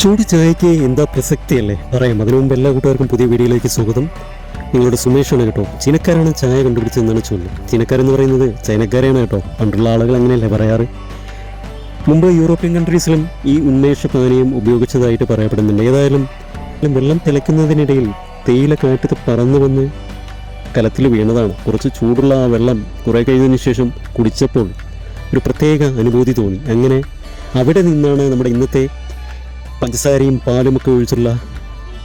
ചൂട് ചായക്ക് എന്താ പ്രസക്തിയല്ലേ? പറയാം. അതിനു മുമ്പ് എല്ലാ കൂട്ടുകാർക്കും പുതിയ വീഡിയോയിലേക്ക് സ്വാഗതം. നിങ്ങളുടെ സുമേഷാണ് കേട്ടോ. ചീനക്കാരാണ് ചായ കണ്ടുപിടിച്ചതെന്നാണ് ചൊല്ല്. ചീനക്കാരെന്ന് പറയുന്നത് ചൈനക്കാരെയാണ് കേട്ടോ. പണ്ടുള്ള ആളുകൾ അങ്ങനെയല്ലേ പറയാറ്? മുമ്പ് യൂറോപ്യൻ കൺട്രീസിലും ഈ ഉന്മേഷ പാനീയം ഉപയോഗിച്ചതായിട്ട് പറയപ്പെടുന്നുണ്ട്. ഏതായാലും വെള്ളം തിളയ്ക്കുന്നതിനിടയിൽ തേയില കാറ്റത്ത് പറന്നു വന്ന് കലത്തിൽ വീണതാണ്. കുറച്ച് ചൂടുള്ള ആ വെള്ളം കുറേ കഴിഞ്ഞതിന് ശേഷം കുടിച്ചപ്പോൾ ഒരു പ്രത്യേക അനുഭൂതി തോന്നി. അങ്ങനെ അവിടെ നിന്നാണ് നമ്മുടെ ഇന്നത്തെ പഞ്ചസാരയും പാലും ഒക്കെ ഒഴിച്ചുള്ള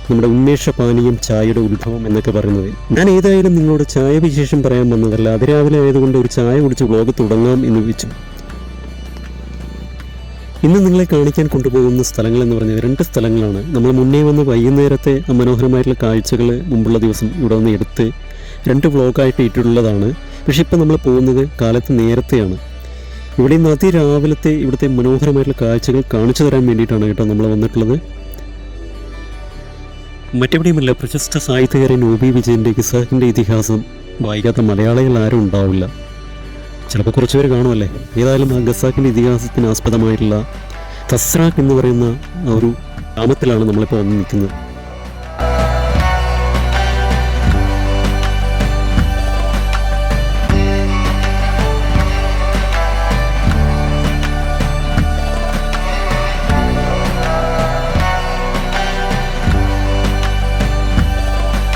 നമ്മുടെ ഉന്മേഷ പാനീയം ചായയുടെ ഉത്ഭവം എന്നൊക്കെ പറയുന്നത്. ഞാൻ ഏതായാലും നിങ്ങളോട് ചായ വിശേഷം പറയാൻ വന്നതല്ല. അതിരാവിലെ ആയതുകൊണ്ട് ഒരു ചായ കുടിച്ച് വ്ളോഗ് തുടങ്ങാം എന്ന് വെച്ചു ഇന്ന് നിങ്ങളെ കാണിക്കാൻ കൊണ്ടുപോകുന്ന സ്ഥലങ്ങൾ എന്ന് പറഞ്ഞാൽ രണ്ട് സ്ഥലങ്ങളാണ്. നമ്മൾ മുന്നേ വന്ന് വൈകുന്നേരത്തെ മനോഹരമായിട്ടുള്ള കാഴ്ചകൾ മുമ്പുള്ള ദിവസം ഇവിടെ വന്ന് എടുത്ത് രണ്ട് വ്ളോഗായിട്ട് ഇട്ടിട്ടുള്ളതാണ്. പക്ഷെ ഇപ്പം നമ്മൾ പോകുന്നത് കാലത്ത് നേരത്തെയാണ്. ഇവിടെ ഇന്ന് അതിരാവിലത്തെ ഇവിടുത്തെ മനോഹരമായിട്ടുള്ള കാഴ്ചകൾ കാണിച്ചു തരാൻ വേണ്ടിയിട്ടാണ് കേട്ടോ നമ്മൾ വന്നിട്ടുള്ളത്. മറ്റെവിടെയുമല്ല പ്രശസ്ത സാഹിത്യകാരൻ ഒ ബി വിജയന്റെ ഖിസാഖിന്റെ ഇതിഹാസം. വായിക്കാത്ത മലയാളികൾ ആരും ഉണ്ടാവില്ല. ചിലപ്പോൾ കുറച്ച് പേര് കാണുമല്ലേ? ഏതായാലും ആ ഗസാക്കിന്റെ ഇതിഹാസത്തിന് ആസ്പദമായിട്ടുള്ള തസ്രാഖ് എന്ന് പറയുന്ന ഒരു ഗ്രാമത്തിലാണ് നമ്മളിപ്പോൾ വന്ന് നിൽക്കുന്നത്.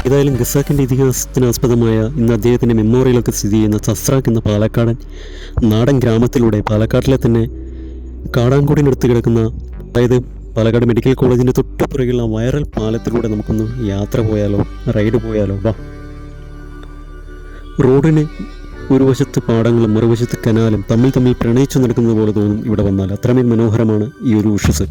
ഏതായാലും ഖസാക്കിന്റെ ഇതിഹാസത്തിന് ആസ്പദമായ ഇന്ന് അദ്ദേഹത്തിന്റെ മെമ്മോറിയലൊക്കെ സ്ഥിതി ചെയ്യുന്ന സസ്രാഖ് എന്ന പാലക്കാടൻ നാടൻ ഗ്രാമത്തിലൂടെ പാലക്കാട്ടിലെ തന്നെ കാടാൻകൂടിനടുത്ത് കിടക്കുന്ന അതായത് പാലക്കാട് മെഡിക്കൽ കോളേജിന്റെ തൊട്ടുപുറകിലുള്ള വൈറൽ പാലത്തിലൂടെ നമുക്കൊന്ന് യാത്ര പോയാലോ റൈഡ് പോയാലോ വാ. റോഡിന് ഒരു വശത്ത് പാടങ്ങളും മറുവശത്ത് കനാലും തമ്മിൽ തമ്മിൽ പ്രണയിച്ചു നടക്കുന്നത് പോലെ തോന്നും ഇവിടെ വന്നാൽ. അത്രമേൽ മനോഹരമാണ് ഈ ഒരു ഉഷസ്.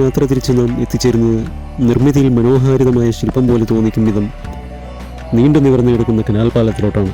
യാത്ര തിരിച്ച് നാം എത്തിച്ചേരുന്നത് നിർമ്മിതിയിൽ മനോഹാരിതമായ ശില്പം പോലെ തോന്നിക്കും വിധം നീണ്ടു നിവർന്നു കിടക്കുന്ന കനാൽ പാലത്തിലോട്ടാണ്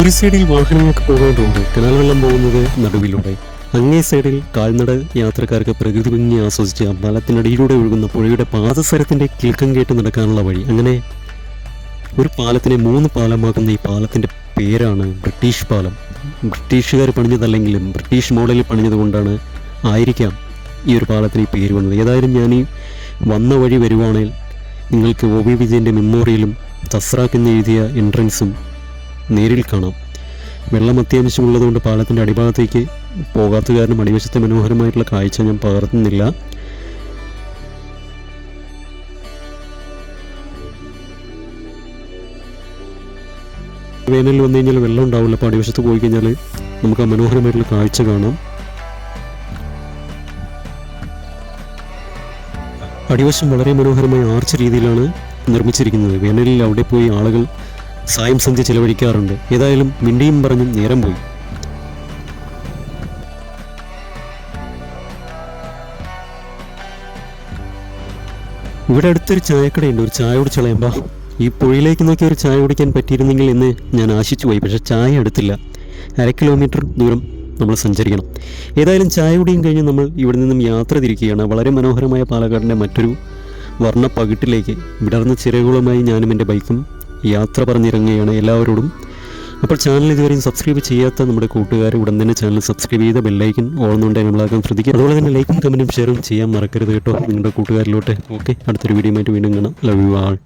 ഒരു സൈഡിൽ വാഹനങ്ങൾക്ക് പോകേണ്ടതുണ്ട് കനാൽ വെള്ളം പോകുന്നത് നടുവിലൂടെ അങ്ങേ സൈഡിൽ കാൽനട യാത്രക്കാർക്ക് പ്രകൃതി ഭംഗി ആസ്വദിച്ച് ആ പാലത്തിനടിയിലൂടെ ഒഴുകുന്ന പുഴയുടെ പാദസരത്തിന്റെ കിൽക്കം കേട്ട് നടക്കാനുള്ള വഴി. അങ്ങനെ ഒരു പാലത്തിനെ മൂന്ന് പാലമാക്കുന്ന ഈ പാലത്തിന്റെ പേരാണ് ബ്രിട്ടീഷ് പാലം. ബ്രിട്ടീഷുകാർ പണിഞ്ഞതല്ലെങ്കിലും ബ്രിട്ടീഷ് മോഡലിൽ പണിഞ്ഞതുകൊണ്ടാണ് ആയിരിക്കാം ഈ ഒരു പാലത്തിന് ഈ പേര് വന്നത്. ഏതായാലും ഞാൻ ഈ വന്ന വഴി വരുവാണെങ്കിൽ നിങ്ങൾക്ക് ഒ വി വിജയന്റെ മെമ്മോറിയലും തസ്രാക്ക് എന്ന് എഴുതിയ എൻട്രൻസും നേരിൽ കാണാം. വെള്ളം അത്യാവശ്യമുള്ളതുകൊണ്ട് പാലത്തിന്റെ അടിഭാഗത്തേക്ക് പോകാത്ത കാരണം അടിവശത്തെ മനോഹരമായിട്ടുള്ള കാഴ്ച ഞാൻ പകർത്തുന്നില്ല. വേനലിൽ വന്നു കഴിഞ്ഞാൽ വെള്ളം ഉണ്ടാവില്ല. അപ്പോൾ അടിവശത്ത് പോയി കഴിഞ്ഞാൽ നമുക്ക് ആ മനോഹരമായിട്ടുള്ള കാഴ്ച കാണാം. അടിവശം വളരെ മനോഹരമായ ആർച്ച് രീതിയിലാണ് നിർമ്മിച്ചിരിക്കുന്നത്. വേനലിൽ അവിടെ പോയി ആളുകൾ സായം സന്ധ്യ ചിലവഴിക്കാറുണ്ട്. ഏതായാലും മിണ്ടിയും പറഞ്ഞും നേരം പോയി. ഇവിടെ അടുത്തൊരു ചായക്കടയുണ്ട്. ഒരു ചായ കുടിച്ച് കളയുമ്പോൾ ഈ പുഴയിലേക്ക് നോക്കി ഒരു ചായ കുടിക്കാൻ പറ്റിയിരുന്നെങ്കിൽ എന്ന് ഞാൻ ആശിച്ചു പോയി. പക്ഷേ ചായ അടുത്തില്ല അര കിലോമീറ്റർ ദൂരം നമ്മൾ സഞ്ചരിക്കണം. ഏതായാലും ചായ കുടിയും കഴിഞ്ഞ് നമ്മൾ ഇവിടെ നിന്നും യാത്ര തിരിക്കുകയാണ്. വളരെ മനോഹരമായ പാലക്കാടിന്റെ മറ്റൊരു വർണ പകിട്ടിലേക്ക്. വിടർന്ന ചിറകുകളുമായി ഞാനും എന്റെ ബൈക്കും യാത്ര പറഞ്ഞിറങ്ങുകയാണ് എല്ലാവരോടും. അപ്പോൾ ചാനൽ ഇതുവരെയും സബ്സ്ക്രൈബ് ചെയ്യാത്ത നമ്മുടെ കൂട്ടുകാർ ഉടൻ തന്നെ ചാനൽ സബ്സ്ക്രൈബ് ചെയ്ത ബെല്ലൈക്കൻ ഓൾന്നുണ്ട് നമ്മളാക്കാൻ ശ്രദ്ധിക്കുക. അതുപോലെ തന്നെ ലൈക്കും കമന്റും ഷെയറും ചെയ്യാൻ മറക്കരുത് കേട്ടോ നിങ്ങളുടെ കൂട്ടുകാരിലോട്ട്. ഓക്കെ അടുത്തൊരു വീഡിയോ ആയിട്ട് വീണ്ടും കാണാം. Love you all